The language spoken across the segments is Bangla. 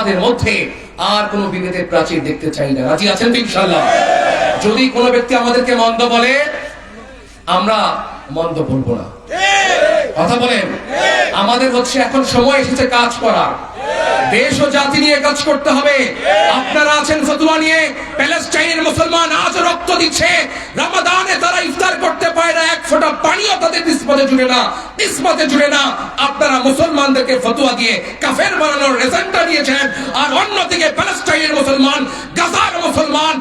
আমাদের মধ্যে আর কোনো বিভেদের প্রাচীর দেখতে চাই না। রাজি আছেন তো ইনশাল্লাহ যদি কোনো ব্যক্তি আমাদেরকে মন্দ বলে, আমরা মন্দ বলব না। কথা বলেন? আমাদের হচ্ছে এখন সময় এসেছে কাজ করা দেশ ও জাতি নিয়ে কাজ করতে হবে। আপনারা আছেন ফতুয়া নিয়ে। প্যালেস্টাইনের মুসলমান আজ রক্ত দিচ্ছে। রমাদানে তারা ইফতার করতে পারে না। তাদের জুড়ে না নিসবতে জুড়ে না। আপনারা মুসলমানদেরকে ফতুয়া দিয়ে কাফের বানানোর রেজেন্টটা নিয়েছেন। আর অন্যদিকে প্যালেস্টাইনের মুসলমান, গাজার মুসলমান,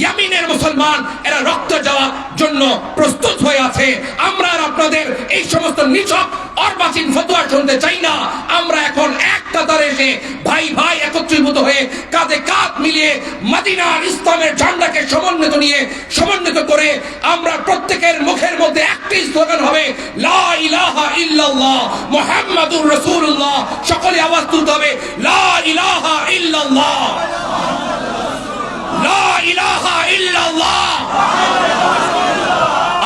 ইয়ামিনের মুসলমান, এরা রক্ত যাওয়ার জন্য প্রস্তুত হয়ে আছে। আমরা আর আপনাদের এই সমস্ত নিছক অর্বাচীন ফতোয়া শুনতে চাই না। আমরা এখন এক কাতারে এসে ভাই ভাই একত্রীভূত হয়ে কাঁধে কাঁধ মিলিয়ে মদিনার ইসলামের ঝান্ডাকে সমন্বিত নিয়ে, সমন্বিত করে আমরা প্রত্যেকের মুখের মধ্যে একটি স্লোগান হবে, লা ইলাহা সকলে আওয়াজ তুলতে হবে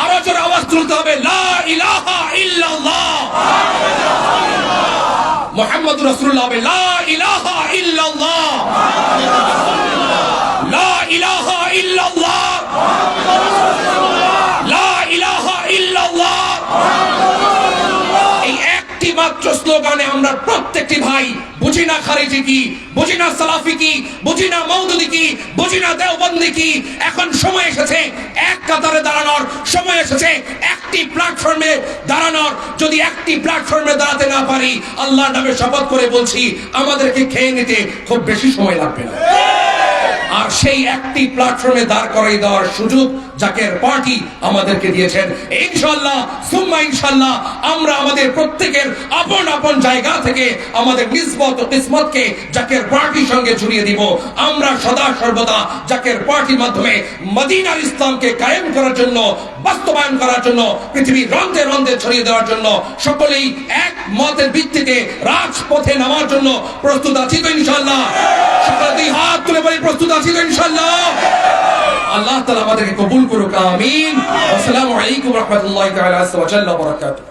আরও জোরে আওয়াজ তুলতে হবে, লা ইলাহা ইল্লাল্লাহ। মুহাম্মদুর রাসূলুল্লাহ হবে লা ইলাহা ইল্লাল্লাহ। লা ইলাহা ইল্লাল্লাহ। লা ইলাহা ইল্লাল্লাহ। এই একটি মাত্র স্লোগানে আমরা প্রত্যেকটি ভাই বুঝি না খারিজি কি বুঝি না সালাফি কি বুঝি না মৌদুদি কি বুঝি না দেওবন্দি কি, এখন সময় এসেছে এক কাতারে দাঁড়ানোর, সময় এসেছে একটি প্ল্যাটফর্মে দাঁড়ানোর। যদি একটি প্ল্যাটফর্মে দাঁড়াতে না পারি, আল্লাহর নামে শপথ করে বলছি, আমাদেরকে খেয়ে নিতে খুব বেশি সময় লাগবে না। আর সেই একটি প্ল্যাটফর্মে দাঁড় করাই দেওয়ার সুযোগ জাকের পার্টি আমাদেরকে দিয়েছেন। ইনশাল্লাহ সুম্মা ইনশাল্লাহ আমরা আমাদের প্রত্যেকের আপন আপন জায়গা থেকে আমাদের নিসবত ও কিসমতকে জাকের পার্টির সঙ্গে জড়িয়ে দিব। আমরা সদা সর্বদা জাকের পার্টির মাধ্যমে মদিনার ইসলামকে কায়েম করার জন্য, বাস্তবায়ন করার জন্য পৃথিবীর রন্ধে রন্ধে ছড়িয়ে দেওয়ার জন্য সকলেই এক মতের ভিত্তিতে রাজপথে নামার জন্য প্রস্তুত আছি তো ইনশাল্লাহ প্রস্তুত আছি তো ইনশাল্লাহ আল্লাহ তাআলা আমাদেরকে কবুল করুক, আমিন। আসসালামু আলাইকুম রহমতুল্লাহি তাআলা ওয়া বারাকাতুহু।